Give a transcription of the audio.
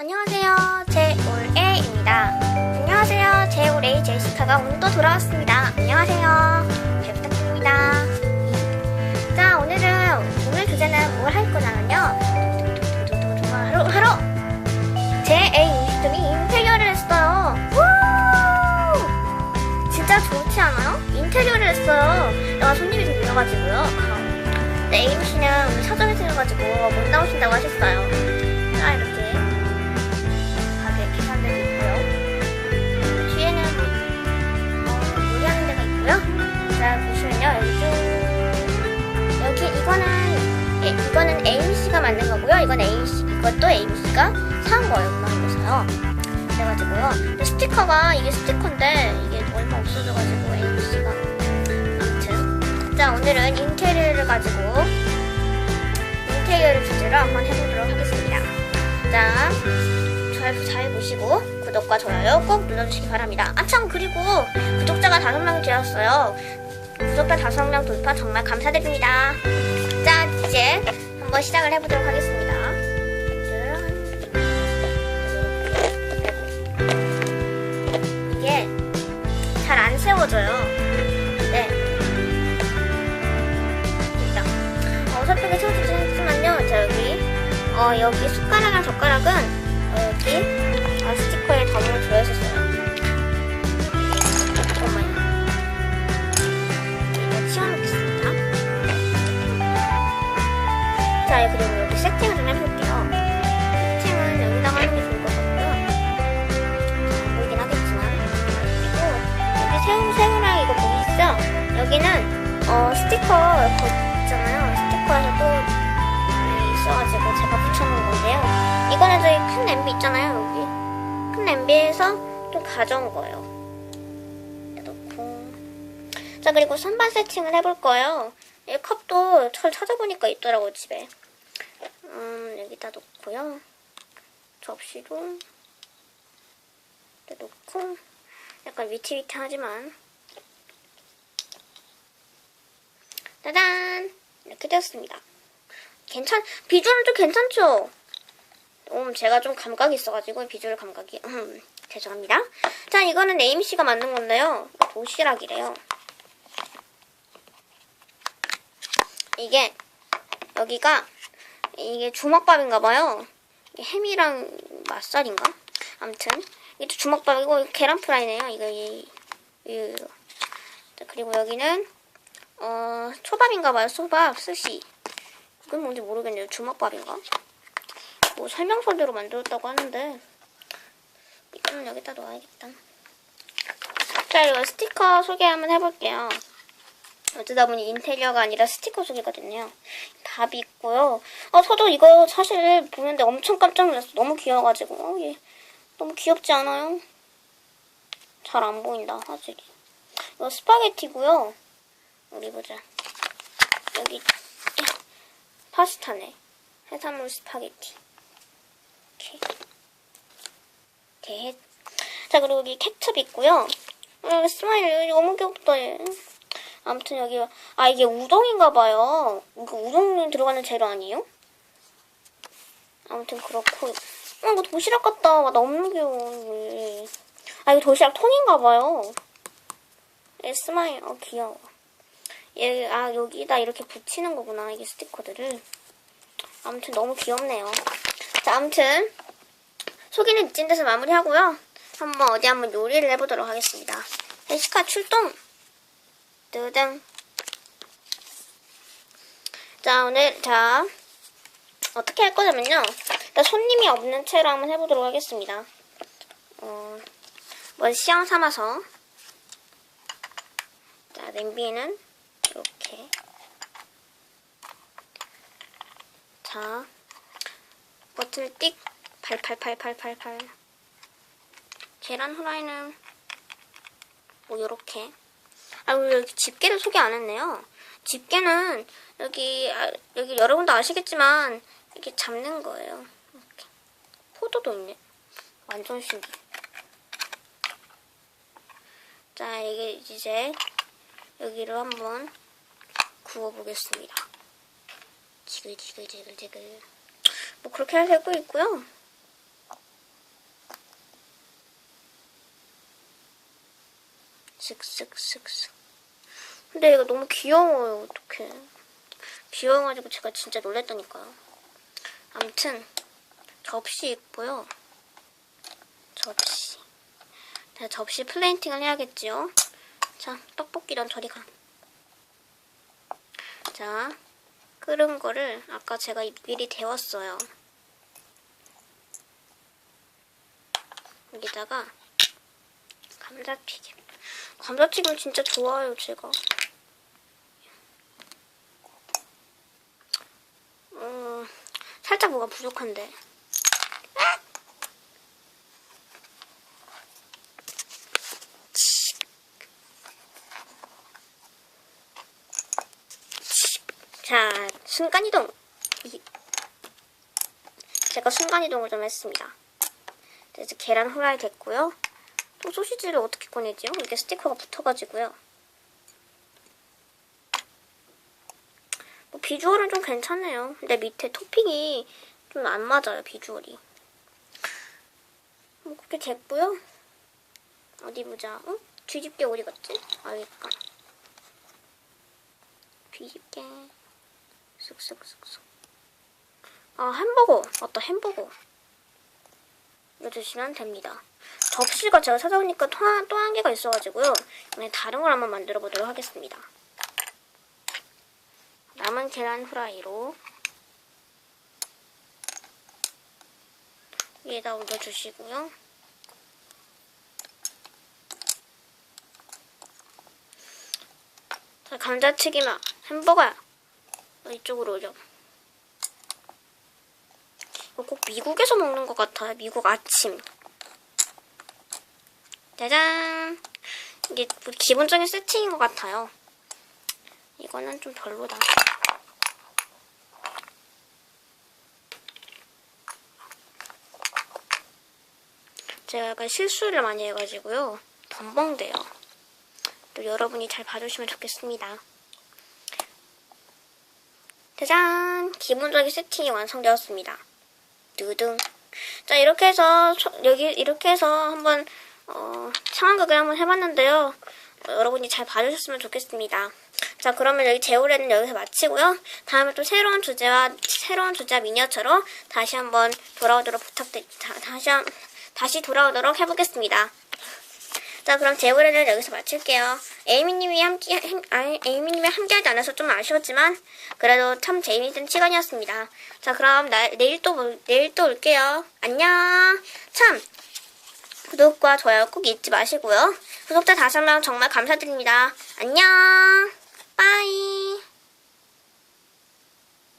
안녕하세요. 제 올에입니다. 안녕하세요. 제 올에 제시카가 오늘 또 돌아왔습니다. 안녕하세요. 잘 부탁드립니다. 자, 오늘은 오늘 주제는 뭘 할 거냐면요. 하루 하루 제 A 음식점이 인테리어를 했어요. 우! 진짜 좋지 않아요? 인테리어를 했어요. 내가 손님이 좀 늘어가지고요. 네, 에임 씨는 오늘 사정이 생겨가지고 못 나오신다고 하셨어요. 이것도 에임씨가 산 거예요. 음악에서요. 그래가지고요. 스티커가, 이게 스티커인데, 이게 얼마 없어져가지고 에임씨가. 아무튼. 자, 오늘은 인테리어를 가지고, 인테리어를 주제로 한번 해보도록 하겠습니다. 자, 잘, 잘 보시고 구독과 좋아요 꼭 눌러주시기 바랍니다. 아참 그리고 구독자가 다섯 명이 되었어요. 구독자 다섯 명 돌파 정말 감사드립니다. 자 이제 한번 시작을 해보도록 하겠습니다. 안 세워져요. 네. 일단 어설프게 세워지긴 했지만요. 자 여기 어 여기 숟가락이랑 젓가락은 거 있잖아요. 스티커에서 또 네, 있어가지고 제가 붙여놓은 건데요. 이거는 저희 큰 냄비 있잖아요, 여기. 큰 냄비에서 또 가져온 거예요. 넣고. 자, 그리고 선반 세팅을 해볼 거예요. 이 컵도 잘 찾아보니까 있더라고요, 집에. 음, 여기다 놓고요. 접시도 놓고, 약간 위태위태하지만. 짜잔! 이렇게 되었습니다. 괜찮, 비주얼은 좀 괜찮죠? 음, 제가 좀 감각이 있어가지고 비주얼 감각이 음, 죄송합니다. 자, 이거는 씨가 만든 건데요. 도시락이래요. 이게 여기가 이게 주먹밥인가 봐요. 햄이랑 맛살인가? 아무튼 이게 주먹밥이고 계란 프라이네요. 이거 이, 이, 자, 그리고 여기는 어 초밥인가봐요. 소밥 스시. 이건 뭔지 모르겠네요. 주먹밥인가? 뭐 설명서대로 만들었다고 하는데 이거는 여기다 놓아야겠다. 자, 이거 스티커 소개 한번 해볼게요. 어쩌다 보니 인테리어가 아니라 스티커 소개가 됐네요. 밥이 있고요. 아, 저도 이거 사실 보는데 엄청 깜짝 놀랐어. 너무 귀여워가지고. 어, 얘 너무 귀엽지 않아요? 잘 안 보인다, 화질이. 이거 스파게티고요. 어디 보자. 여기 파스타네. 해산물 스파게티. 이렇게. 대 자, 그리고 여기 케첩 있고요. 어, 스마일 너무 귀엽다, 얘. 아무튼 여기, 아, 이게 우동인가봐요. 이거 우동 들어가는 재료 아니에요? 아무튼 그렇고. 어, 이거 도시락 같다. 와, 너무 귀여워. 얘. 아, 이거 도시락 통인가봐요. 얘 스마일, 어, 귀여워. 얘, 아, 여기다 이렇게 붙이는 거구나. 이게 스티커들을. 아무튼 너무 귀엽네요. 자, 아무튼 소개는 이쯤 돼서 마무리하고요. 한번 어디 한번 요리를 해보도록 하겠습니다. 헬시카 출동! 뜨등. 자, 오늘, 자, 어떻게 할 거냐면요. 일단 손님이 없는 채로 한번 해보도록 하겠습니다. 어, 먼저 시향 삼아서. 자, 냄비에는 이렇게. 자, 버튼을 띡. 팔팔팔팔팔팔. 계란 후라이는 뭐 요렇게. 아, 여기 집게를 소개 안 했네요. 집게는 여기 아, 여기 여러분도 아시겠지만 이렇게 잡는 거예요. 이렇게. 포도도 있네. 완전 신기해. 자, 이게 이제 여기로 한번 구워보겠습니다. 지글지글지글지글 뭐 그렇게 하고 있고요. 슥슥슥슥 근데 이거 너무 귀여워요. 어떡해. 귀여워가지고 제가 진짜 놀랬다니까요. 암튼 접시 있고요. 접시. 제가 접시 플레인팅을 해야겠지요. 자, 떡볶이랑 저리 가. 자, 끓은 거를 아까 제가 미리 데웠어요. 여기다가 감자튀김. 감자튀김 진짜 좋아요, 제가. 음, 살짝 뭐가 부족한데. 자, 순간이동. 이- 제가 순간이동을 좀 했습니다. 이제 계란 후라이 됐고요. 또 소시지를 어떻게 꺼내지요? 이게 스티커가 붙어가지고요. 뭐 비주얼은 좀 괜찮네요. 근데 밑에 토핑이 좀 안 맞아요, 비주얼이. 뭐 그렇게 됐고요. 어디 보자. 어? 뒤집게 어디 갔지? 아, 여기 있다. 뒤집게. 쓱쓱쓱쓱. 아, 햄버거. 맞다, 햄버거. 이거 주시면 됩니다. 접시가 제가 찾아보니까 또 한, 개가 있어가지고요. 이번에 다른 걸 한번 만들어 보도록 하겠습니다. 남은 계란 후라이로 위에다 올려주시고요. 자, 감자튀김아, 햄버거야. 너 이쪽으로 오죠. 이거 꼭 미국에서 먹는 것 같아요. 미국 아침. 짜잔. 이게 뭐 기본적인 세팅인 것 같아요. 이거는 좀 별로다. 제가 약간 실수를 많이 해가지고요. 덤벙대요. 또 여러분이 잘 봐주시면 좋겠습니다. 짜잔! 기본적인 세팅이 완성되었습니다. 두둥. 자, 이렇게 해서, 초- 여기, 이렇게 해서 한번, 어, 상황극을 한번 해봤는데요. 어, 여러분이 잘 봐주셨으면 좋겠습니다. 자, 그러면 여기 제오레는 여기서 마치고요. 다음에 또 새로운 주제와, 새로운 주제와 미니어처로 다시 한번 돌아오도록 부탁드, 다, 다시 한, 다시 돌아오도록 해보겠습니다. 자, 그럼 제오레는 여기서 마칠게요. 에이미님이 함께, 햄- 아이, 에이미님이 함께하지 않아서 좀 아쉬웠지만, 그래도 참 재미있는 시간이었습니다. 자, 그럼 나, 내일 또, 볼- 내일 또 올게요. 안녕! 참! 구독과 좋아요 꼭 잊지 마시고요. 구독자 다섯 명 정말 감사드립니다. 안녕!